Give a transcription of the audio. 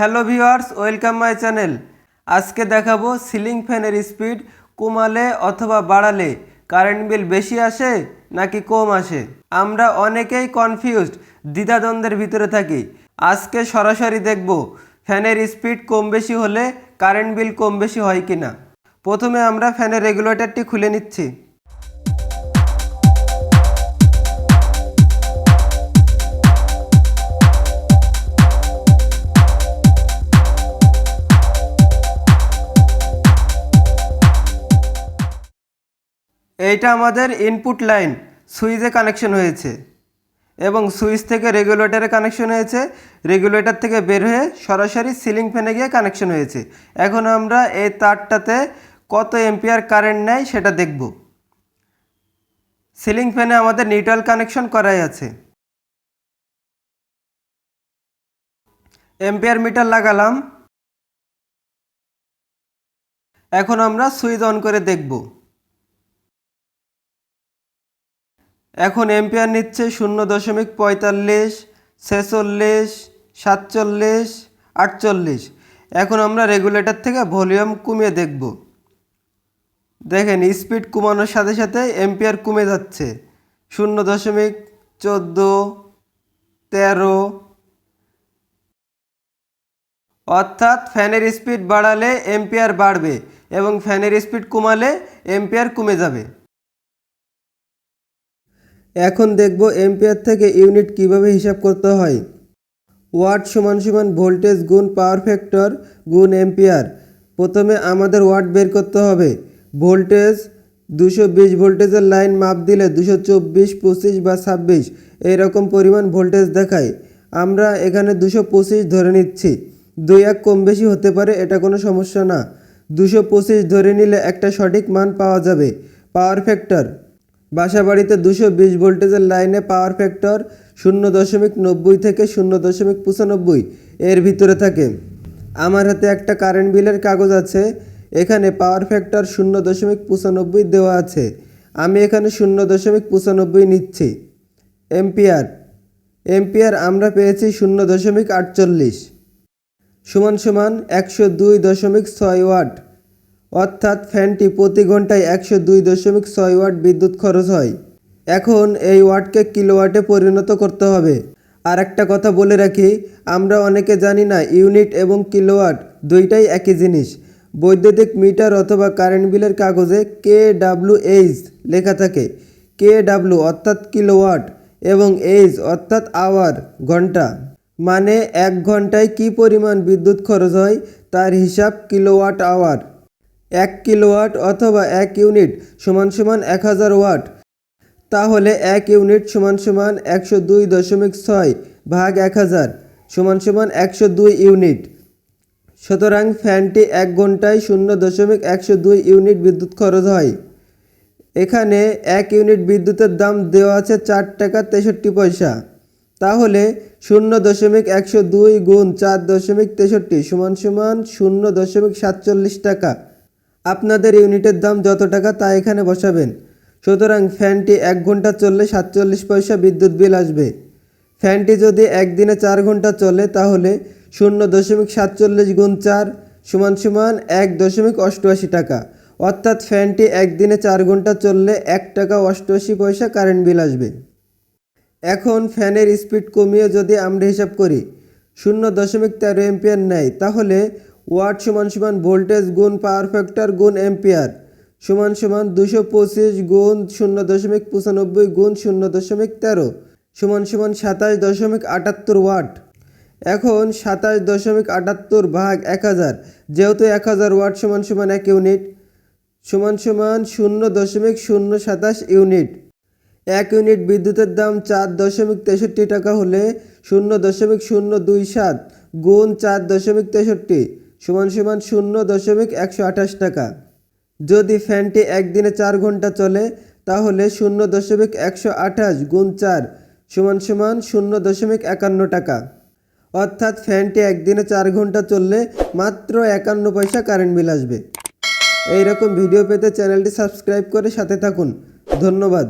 Hello viewers, welcome my channel. আজকে দেখাবো ceiling ফ্যানের স্পিড কমালে অথবা বাড়ালে কারেন্ট বিল বেশি আসে নাকি কম আসে? আমরা অনেকেই কনফিউজড দ্বিধাদ্বন্দ্বের ভিতরে থাকি। আজকে সরাসরি দেখব ফ্যানের স্পিড কম বেশি হলে কারেন্ট বিল কম বেশি হয় কি না প্রথমে আমরা ফ্যানের রেগুলেটরটি খুলে নিচ্ছি। এইটা আমাদের ইনপুট লাইন সুইচে কানেকশন হয়েছে। এবং সুইচ থেকে রেগুলেটরে কানেকশন হয়েছে রেগুলেটর থেকে বের হয়ে সরাসরি সিলিং ফ্যানে গিয়ে কানেকশন হয়েছে। এখন আমরা এই তারটাতে কত এম্পিয়ার কারেন্ট নেয় সেটা দেখব। সিলিং ফ্যানে আমাদের নিউট্রাল কানেকশন করাই আছে। এম্পিয়ার মিটার লাগালাম। এখন আমরা সুইচ অন করে দেখব। এখন এম্পিয়ার নিচ্ছে শূন্য দশমিক পঁয়তাল্লিশ, ছেচল্লিশ, সাতচল্লিশ, আটচল্লিশ। এখন আমরা রেগুলেটর থেকে ভলিউম কমিয়ে দেখব। দেখেন স্পিড কমানোর সাথে সাথে এম্পিয়ার কমে যাচ্ছে। শূন্য দশমিক চোদ্দ, তেরো। অর্থাৎ ফ্যানের স্পিড বাড়ালে এম্পিয়ার বাড়বে এবং ফ্যানের স্পিড কমালে এম্পিয়ার কমে যাবে। এখন দেখব এম্পিয়ার থেকে ইউনিট কীভাবে হিসাব করতে হয়। ওয়াট সমান সমান ভোল্টেজ গুণ পাওয়ার ফ্যাক্টর গুণ এম্পিয়ার প্রথমে আমাদের ওয়াট বের করতে হবে। ভোল্টেজ, দুশো বিশ ভোল্টেজের লাইন মাপ দিলে দুশো চব্বিশ, পঁচিশ বা ছাব্বিশ, এইরকম পরিমাণ ভোল্টেজ দেখায়। আমরা এখানে দুশো পঁচিশ ধরে নিচ্ছি। দুই এক কম বেশি হতে পারে, এটা কোনো সমস্যা না। দুশো পঁচিশ ধরে নিলে একটা সঠিক মান পাওয়া যাবে, পাওয়ার ফ্যাক্টর। বাসা বাড়িতে দুশো বিশ ভোল্টেজের লাইনে পাওয়ার ফ্যাক্টর শূন্য দশমিক নব্বই থেকে শূন্য দশমিক পঁচানব্বই এর ভিতরে থাকে। আমার হাতে একটা কারেন্ট বিলের কাগজ আছে, এখানে পাওয়ার ফ্যাক্টর শূন্য দশমিক পঁচানব্বই দেওয়া আছে। আমি এখানে শূন্য দশমিক পঁচানব্বই নিচ্ছি। এম্পিয়ার এম্পিয়ার আমরা পেয়েছি শূন্য দশমিক আটচল্লিশ। সমান সমান একশো দুই দশমিক ছয় ওয়াট। অর্থাৎ ফ্যানটি প্রতি ঘন্টায় একশো দুই দশমিক ছয় ওয়াট বিদ্যুৎ খরচ হয়। এখন এই ওয়াটকে কিলোওয়াটে পরিণত করতে হবে। আর একটা কথা বলে রাখি, আমরা অনেকে জানি না ইউনিট এবং কিলোওয়াট দুইটাই একই জিনিস। বৈদ্যুতিক মিটার অথবা কারেন্ট বিলের কাগজে কে ডাব্লু এইচ লেখা থাকে। কে ডাব্লু অর্থাৎ কিলোওয়াট এবং এইচ অর্থাৎ আওয়ার ঘণ্টা। মানে এক ঘন্টায় কি পরিমাণ বিদ্যুৎ খরচ হয়, তার হিসাব কিলোওয়াট আওয়ার। এক কিলোওয়াট অথবা এক ইউনিট সমান সমান এক হাজার ওয়াট। তাহলে এক ইউনিট সমান সমান একশো দুই দশমিক ছয় ভাগ এক হাজার সমান সমান একশো দুই ইউনিট। সুতরাং ফ্যানটি এক ঘন্টায় শূন্য দশমিক একশো দুই ইউনিট বিদ্যুৎ খরচ হয়। এখানে এক ইউনিট বিদ্যুতের দাম দেওয়া আছে চার টাকা তেষট্টি পয়সা। তাহলে শূন্য দশমিক একশো দুই গুণ চার দশমিক তেষট্টি সমান সমান শূন্য দশমিক সাতচল্লিশ টাকা। আপনাদের ইউনিটের দাম যত টাকা তা এখানে বসাবেন। সুতরাং ফ্যানটি এক ঘণ্টা চললে সাতচল্লিশ পয়সা বিদ্যুৎ বিল আসবে। ফ্যানটি যদি একদিনে চার ঘণ্টা চলে, তাহলে শূন্য দশমিক সাতচল্লিশ গুণ চার সমান সমান এক দশমিক অষ্টআশি টাকা। অর্থাৎ ফ্যানটি একদিনে চার ঘণ্টা চললে এক টাকা অষ্টআশি পয়সা কারেন্ট বিল আসবে। এখন ফ্যানের স্পিড কমিয়ে যদি আমরা হিসাব করি, শূন্য দশমিক তেরো এম্পিয়ার নেয়, তাহলে ওয়াট সমান সমান ভোল্টেজ গুণ পাওয়ার ফ্যাক্টর গুণ এম্পিয়ার সমান সমান দুশো পঁচিশ গুণ শূন্য দশমিক পঁচানব্বই গুণ শূন্য দশমিক তেরো সমান সমান সাতাশ দশমিক আটাত্তর ওয়াট। এখন সাতাশ দশমিক আটাত্তর ভাগ এক হাজার, যেহেতু এক হাজার ওয়াট সমান সমান এক ইউনিট, সমান সমান শূন্য দশমিক শূন্য সাতাশ ইউনিট। এক ইউনিট বিদ্যুতের দাম চার দশমিক তেষট্টি টাকা হলে শূন্য দশমিক শূন্য দুই সাত গুণ চার দশমিক তেষট্টি। সমান সমান শূন্য দশমিক একশো আঠাশ টাকা। যদি ফ্যানটি একদিনে চার ঘণ্টা চলে, তাহলে শূন্য দশমিক একশো আঠাশ গুণ চার সমান সমান শূন্য দশমিক একান্ন টাকা। অর্থাৎ ফ্যানটি একদিনে চার ঘণ্টা চললে মাত্র একান্ন পয়সা কারেন্ট বিল আসবে। এইরকম ভিডিও পেতে চ্যানেলটি সাবস্ক্রাইব করে সাথে থাকুন। ধন্যবাদ।